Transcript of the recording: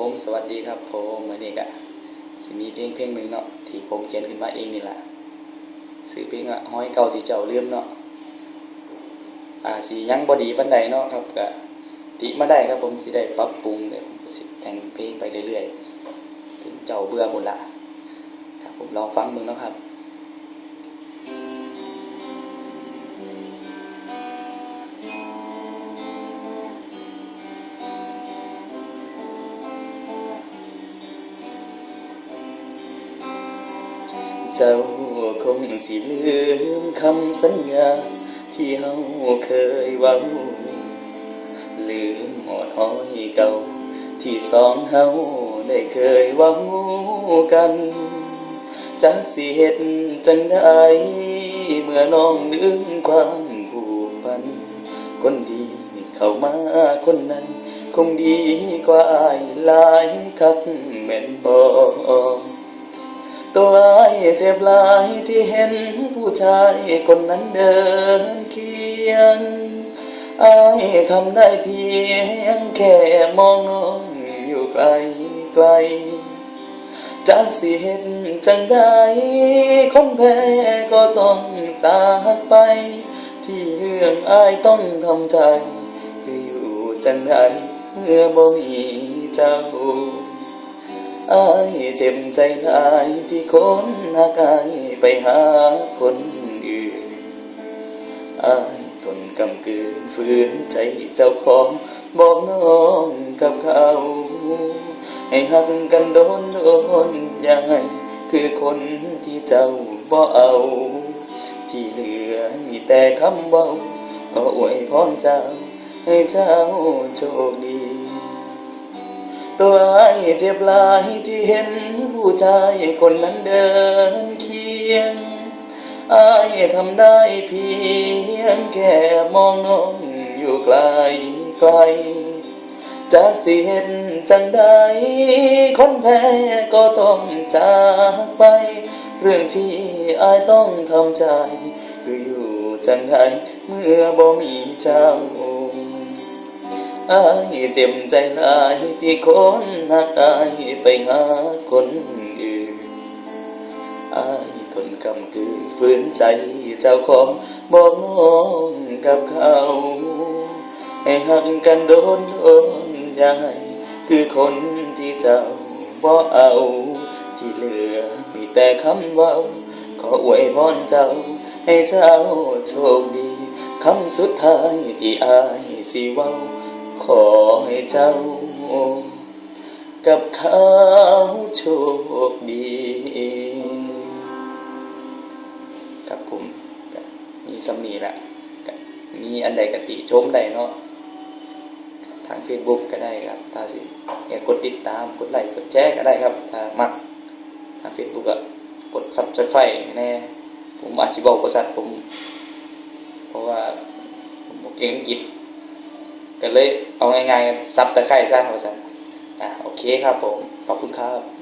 ผมสวัสดีครับผมวันนี้ก็สิมีเพลงเพลงหนึ่งเนาะที่ผมเขียนขึ้นมาเองนี่แหละสื่อเพลงว่าห้อยเก่าที่เจ้าเลื่อมเนาะอ่าสียังบอดีปันใดเนาะครับก็ติมาได้ครับผมสิได้ปรับปรุงเดี๋ยวสิแต่งเพลงไปเรื่อยๆถึงเจ้าเบื่อหมดละครับผมลองฟังมึงเนาะครับ เจ้าคงสิลืมคำสัญญา ที่เฮาเคยเว้าลืมหอดห้อยเก่า ที่สองเฮาได้เคยเว้ากันจากสิเฮ็ดจังได้ เมื่อน้องลืมความผูกพัน คนดีเข้ามาคนนั้น คงดีกว่าอายหลายคักแม่นบ่ ตัวไอ้ายเจ็บลายที่เห็นผู้ชายคนนั้นเดินเคียงไอ้ายทำได้เพียงแค่มองน้องอยู่ไกลไกลจากสิเห็นจังได้คนแพ้ก็ต้องจากไป ที่เรื่องอายต้องทำใจ คืออยู่จังได้เมื่อบ่มีเจ้า อายเจ็บใจหลายที่คนหักายไปหาคนอื่นอายทนกำกืนฝืนใจเจ้าของบอกน้องกับเขาให้หักกันโดนโดนยังไงคือคนที่เจ้าบ่เอา ที่เหลือมีแต่คำเว้าก็อวยพรเจ้าให้เจ้าโชคดี ตัว เจ็บลายที่เห็นผู้ชายคนนั้นเดินเคียงไอ้ายทำได้เพียงแค่มองน้องอยู่ไกลไกลจากสิเห็นจังใดคนแพ้ก็ต้องจากไป เรื่องที่อายต้องทำใจ คืออยู่จังใดเมื่อบ่มีเจ้า อายเจ็บใจหลายที่คนหักอายไปหาคนอื่นอายทนกำกืนฝืนใจเจ้าของบอกน้องกับเขา ให้หักกันโดนโดนยายคือคนที่เจ้าบ่เอาที่เหลือมีแต่คำว้าขออวยพรเจ้า ให้เจ้าโชคดีคำสุดท้ายที่อายสิเว้า ขอให้เจ้า กับเขาโชคดีกับผมมีสำนีแหละมีอันใดกติชมใดเนาะทาง Facebook ก็ได้ครับถ้าสิอยากกดติดตามกดไลค์กดแชร์ก็ได้ครับ ถ้ามักทาง Facebook ก็กด Subscribe แน่ผมอาจจะบอกบริษัทผม เพราะว่าผมเก่งอังกฤษ ก็เลยเอาง่ายๆซับตะไคร้ซะครับอาจารย์อะโอเคครับผม ขอบคุณครับ